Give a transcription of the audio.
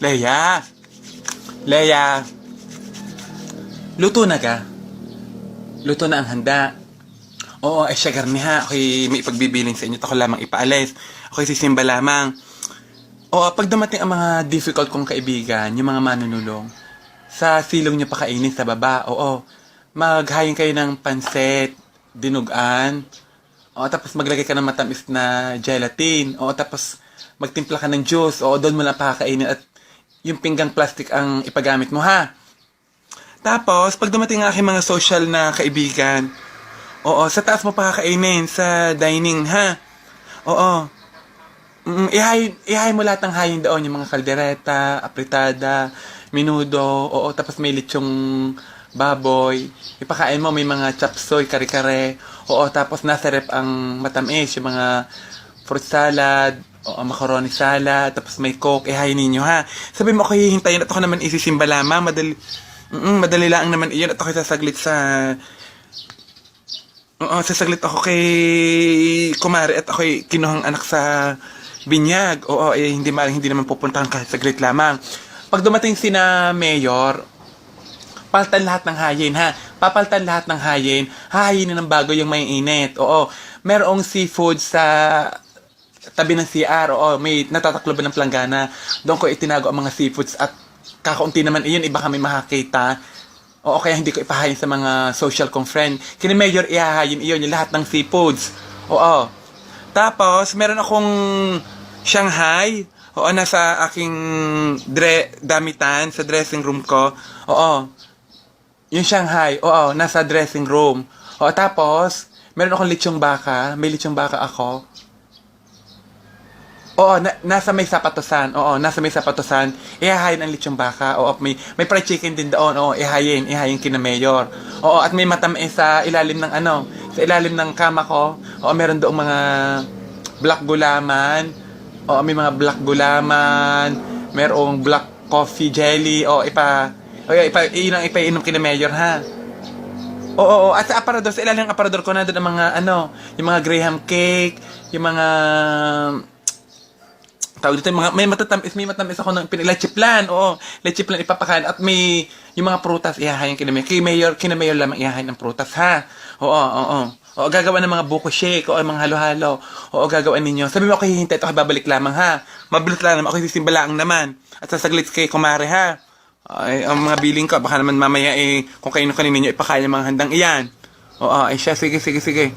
Leia! Leia! Luto na ka? Luto na ang handa. Oo, ay siya garniha. Ako'y may ipagbibiling sa inyo. Ako lamang ipaalis. Ako'y sisimba lamang. Oo, pag dumating ang mga difficult kong kaibigan, yung mga manunulong, sa silong niyo pakainin sa baba, oo, maghayin kayo ng pansit, dinugan, oo, tapos maglagay ka ng matamis na gelatin, oo, tapos magtimpla ka ng juice, oo, doon mo lang pakakainin at yung pinggang plastic ang ipagamit mo, ha? Tapos, pag dumating ang aking mga social na kaibigan, oo, sa taas mo pakakainin, sa dining, ha? Oo. Mm, ihayin, ihayin mo lahat ng hayin doon, yung mga kaldereta, apritada, minudo, oo, tapos may lechong baboy. Ipakain mo, may mga chapsoy, kare-kare, oo, tapos nasa rep ang matamis, yung mga fruit salad, o macaroni salad, tapos may coke, ihayin ninyo ha. Sabi mo ako hihintayin at ako naman isisimba lamang, madali, mm, madali lang naman iyon at ako sasaglit sa Oo, sasaglit ako kay Kumari at ako'y kinuhang anak sa binyag. Oo, eh, hindi maaaring hindi naman pupuntahan kahit saglit lamang. Pag dumating si na mayor, paltan lahat ng hayin, ha? Papaltan lahat ng hayin. Hahayinin ng bago yung may init. Oo, merong seafood sa tabi ng CR. Oo, may natatakloban ng planggana. Doon ko itinago ang mga seafoods at kakaunti naman iyon, iba kami makakita. Oo, kaya hindi ko ipahayin sa mga social kong friend. Kini Mayor, ihahayin iyon yung lahat ng seafoods. Oo. Tapos, meron akong Shanghai. Oo, nasa aking dre damitan, sa dressing room ko. Oo. Yung Shanghai, oo, nasa dressing room. Oo, tapos, meron akong lechong baka. May lechong baka ako. Oo, na, nasa may sapatosan. Oo, nasa may sapatosan. Ihahayin ang lechong baka. Oo, may, may fried chicken din doon. Oo, ihayin. Ihayin kina mayor. Oo, at may matamis sa ilalim ng ano, sa ilalim ng kama ko. Oo, meron doong mga black gulaman. Oo, may mga black gulaman. Merong black coffee jelly. Oo, ipa, o ipa, yun ang ipainom kina mayor ha. Oo, oo, at sa aparador, sa ilalim ng aparador ko nandun ang mga ano, yung mga graham cake, yung mga tawag dito, mga, may matatamis, may matamis ako ng pin- leche plan, oo, leche plan ipapakain, at may, yung mga prutas, ihahayin kina mayor, kay mayor, kina mayor lamang ihahayin ng prutas, ha? Oo, oo, oo. Oo, gagawa ng mga buko shake, oo, mga halo-halo. Oo, gagawa ninyo. Sabi mo ako hihintay, ito babalik lamang, ha? Mabilis lang naman, ako sisimba lang naman. At sasaglit kay kumare, ha? Ay, ang mga biling ko, baka naman mamaya eh, kung kayo kanino ninyo ipakain ang mga handang iyan. Oo, ay siya, sige, sige, sige.